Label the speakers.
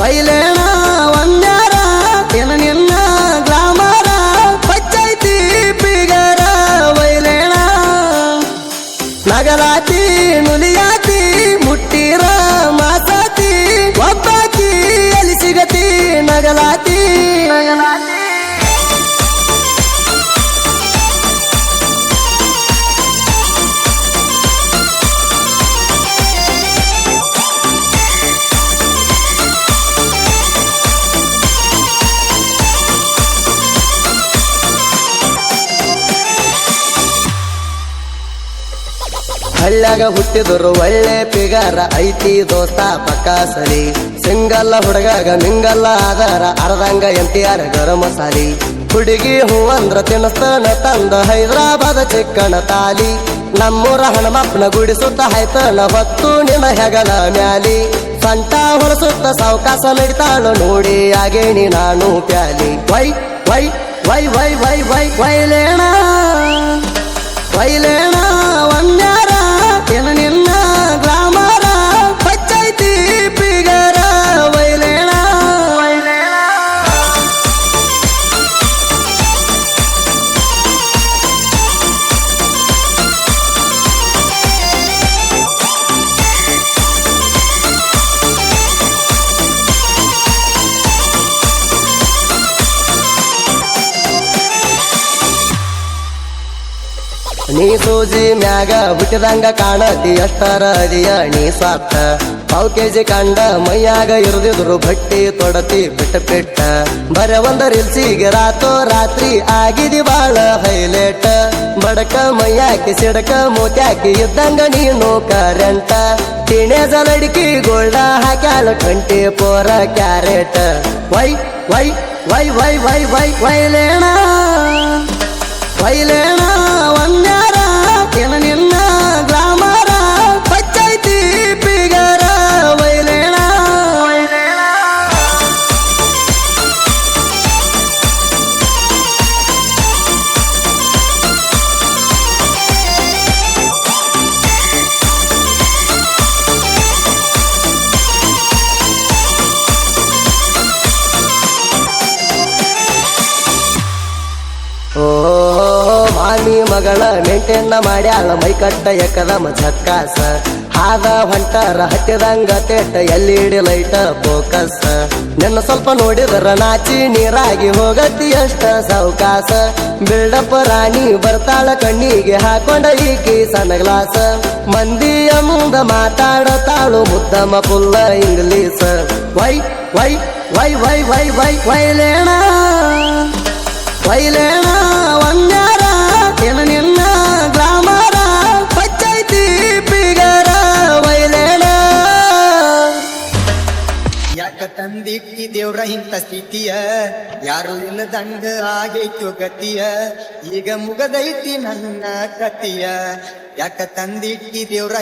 Speaker 1: ವೈಲೇಣ ಒಂದ್ಯಾರ ಏನ ನಿನ್ನ ಗ್ಲಾಮರ, ಪಚ್ಚೈತಿ ಪಿಗರ ವೈಲೇಣ ನಗಲಾತಿ, ನುಲಿಯಾತಿ, ಮುಟ್ಟಿರ ಮಾತಾತಿ ಒಬ್ಬಾತಿ ಎಲ್ಲಿ ಸಿಗತಿ, ನಗಲಾತಿ. ಹಳ್ಳ್ಯಾಗ ಹುಟ್ಟಿದ್ರು ಒಳ್ಳೆ ಪಿಗಾರ ಐತಿ ದೋಸ್ತ ಪಕ್ಕ ಸರಿ ಸಿಂಗಲ್ಲ ಹುಡುಗಾಗ ಮಿಂಗಲ್ಲ ಆಧಾರ, ಅರ್ಧಂಗ ಎಂಟಿಯಾರ ಗರಂ ಮಸಾಲಿ ಹುಡುಗಿ ಹೂವಂದ್ರ ತಿನ್ನಸ್ತಾನ ತಂದ ಹೈದರಾಬಾದ ಚಿಕ್ಕಣ ತಾಲಿ. ನಮ್ಮೂರ ಹಣಮಪ್ಪನ ಗುಡಿಸುತ್ತ ಹಾಯ್ತನ ಹೊತ್ತು ನಿನ್ನ ಹೆಗಲ ಮ್ಯಾಲಿ. ಸಂತ ಹೊಲಸುತ್ತ ಸಾವಕಾಶ ನಡಿತಾಳು ನೋಡಿ ಆಗೇಣಿ ನಾನು ಪ್ಯಾಲಿ. ವೈ ವೈ ವೈ ವೈ ವೈ ವೈ ವೈಲೇಣ ನೀ ಸೂಜಿ ಮ್ಯಾಗ ಹುಟ್ಟಿದಂಗ ಕಾಣತಿ ಅಷ್ಟರ ಅದಿಯ ನೀ ಸ್ವಾರ್ಥ. ಪಾವ್ ಕೆಜಿ ಕಂಡ ಮೈಯಾಗ ಇರದಿದ್ರು ಬಟ್ಟಿ ತೊಡತಿ ಬಿಟ್ಟ ಬಿಟ್ಟ ಬರ ಒಂದ ರಿಲ್ಸಿಗೆ ರಾತೋ ರಾತ್ರಿ ಆಗಿದಿ ಬಾಳ ಹೈಲೈಟ್. ಬಡಕ ಮೈಯಾಕಿ ಸಿಡಕ ಮೂತ್ಯಾಕಿ ಇದ್ದಂಗ ನೀನು ಕರೆಂಟ. ತಿಣೆ ಜಲಡಿಕಿ ಗೋಲ್ಡ ಹಾಕ್ಯಾಲ ಟ್ವೆಂಟಿ ಪೋರ ಕ್ಯಾರೆಟ್. ವೈ ವೈ ವೈ ವೈ ವೈ ವೈ ವೈಲೇಣ ವೈಲೇಣ ಮಾಮಿ ಮಗಳ ನೆಂಟೆನ್ನ ಮಾಡ್ಯಾಳ ಮೈಕಟ್ಟ ಎಕದಮ ಝಕ್ಕಾಸ. ಹಾದ ಹೊಂಟರ ಹತ್ತಿದಂಗ ತೇಟ ಎಲ್ಲಿಡಿ ಲೈಟ ಫೋಕಸ್ ನಿನ್ನ ಸ್ವಲ್ಪ ನೋಡಿದ್ರ ನಾಚಿ ನೀರಾಗಿ ಹೋಗತಿ ಅಷ್ಟ ಸಾವಕಾಸ. ಬಿಲ್ಡಪ್ ರಾಣಿ ಬರ್ತಾಳ ಕಣ್ಣಿಗೆ ಹಾಕೊಂಡ ಈಕಿ ಸಣ್ಣ ಗ್ಲಾಸ. ಮಂದಿಯ ಮುಂದ ಮಾತಾಡತಾಳು ಮುದ್ದಮ ಪುಲ್ಲ ಇಂಗ್ಲೀಷ್ ವೈ ವೈ ವೈ ವೈ ವೈ ವೈ ವೈಲೇಣ ವೈಲೇಣ
Speaker 2: ಯಾಕ ತಂದಿಟ್ಟಿ ದೇವ್ರ ಇಂಥ ಸ್ಥಿತಿಯ ಯಾರು ಇಲ್ಲದಂಗ ಆಗೈತು ಗತಿಯ ಈಗ ಮುಗದೈತಿ ನನ್ನ ಕತಿಯ ಯಾಕ ತಂದಿಟ್ಟಿ ದೇವ್ರ